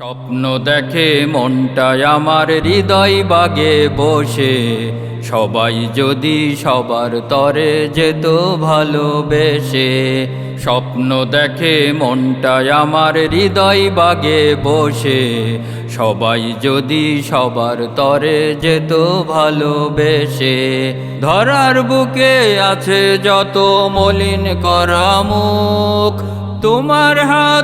স্বপ্ন দেখে মনটায় আমার হৃদয় বাগে বসে। সবাই যদি সবার তরে যেত ভালোবেসে। স্বপ্ন দেখে মনটায় আমার হৃদয় বাগে বসে। সবাই যদি সবার তরে যেত ভালোবেসে। ধরার বুকে আছে যত মলিন করা মুখ। তোমার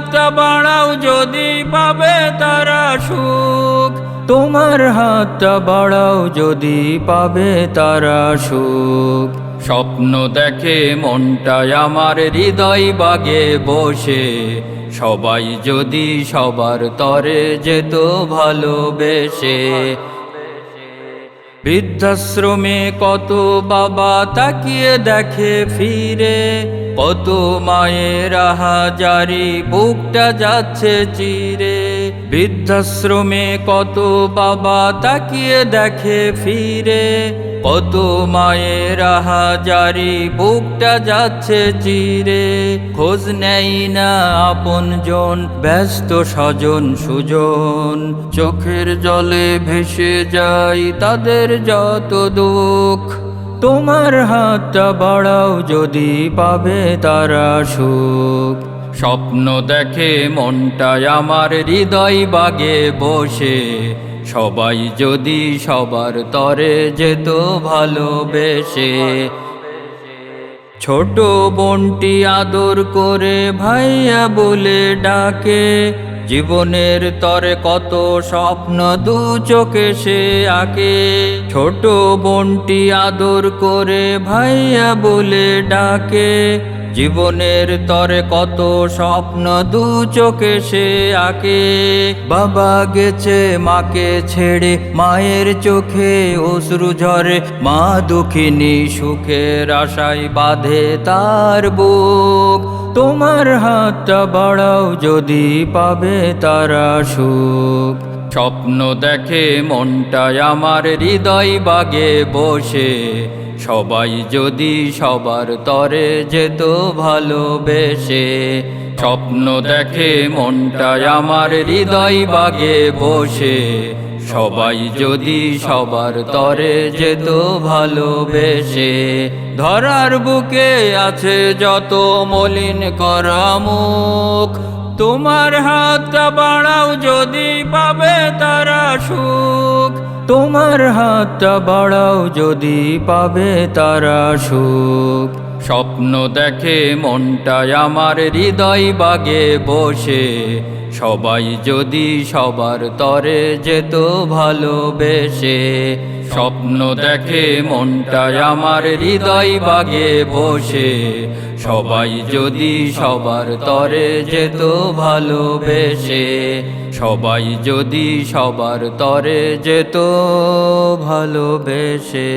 হাতটা বাড়াও যদি পাবে তারা সুখ। তোমার হাতটা বাড়াও যদি পাবে তারা সুখ। স্বপ্ন দেখে মনটায় আমার হৃদয় বাগে বসে। সবাই যদি সবার তরে যেত ভালোবেসে। বৃদ্ধাশ্রমে কত বাবা তাকিয়ে দেখে ফিরে। কত মায়ের হাজারি বুকটা যাচ্ছে চিরে। বৃদ্ধাশ্রমে কত বাবা তাকিয়ে দেখে ফিরে। কত মায়ের হাজারি বুকটা যাচ্ছে চিরে। খোঁজ নেই না আপন জন ব্যস্ত স্বজন সুজন। চোখের জলে ভেসে যায় তাদের যত দুঃখ। তোমার হাতটা বাড়াও যদি পাবে তারা সুখ। স্বপ্ন দেখে মনটায় আমার হৃদয় বাগে বসে। সবাই যদি সবার তরে যেত ভালোবেসে। ছোট বোনটি আদর করে ভাইয়া বলে ডাকে। জীবনের তরে কত স্বপ্ন দু চোখে সে আঁকে। ছোট বোনটি আদর করে ভাইয়া বলে ডাকে। জীবনের তরে কত স্বপ্ন দু চোখে সে আঁকে। বাবা গেছে, মাকে ছেড়ে, মায়ের চোখে অশ্রু ঝরে। মা দুঃখিনী সুখের আশায় বাঁধে তার বুক। তোমার হাতটা বাড়াও যদি পাবে তারা সুখ। স্বপ্ন দেখে মনটায় আমার হৃদয় বাগে বসে। সবাই যদি সবার তরে যেত ভালোবেসে, স্বপ্ন দেখে মনটায় আমার হৃদয় বাগে বসে। সবাই যদি সবার তরে যেত ভালোবেসে, ধরার বুকে আছে যত মলিন করা মুখ। তোমার হাতটা বাড়াও যদি পাবে তারা সুখ। তোমার হাতটা বাড়াও যদি পাবে তারা সুখ। স্বপ্ন দেখে মনটায় আমার হৃদয় বাগে বসে। সবাই যদি সবার তরে যেত ভালোবেসে, স্বপ্ন দেখে মনটায় আমার হৃদয় বাগে বসে। সবাই যদি সবার তরে যেত ভালোবেসে, সবাই যদি সবার তরে যেত ভালোবেসে।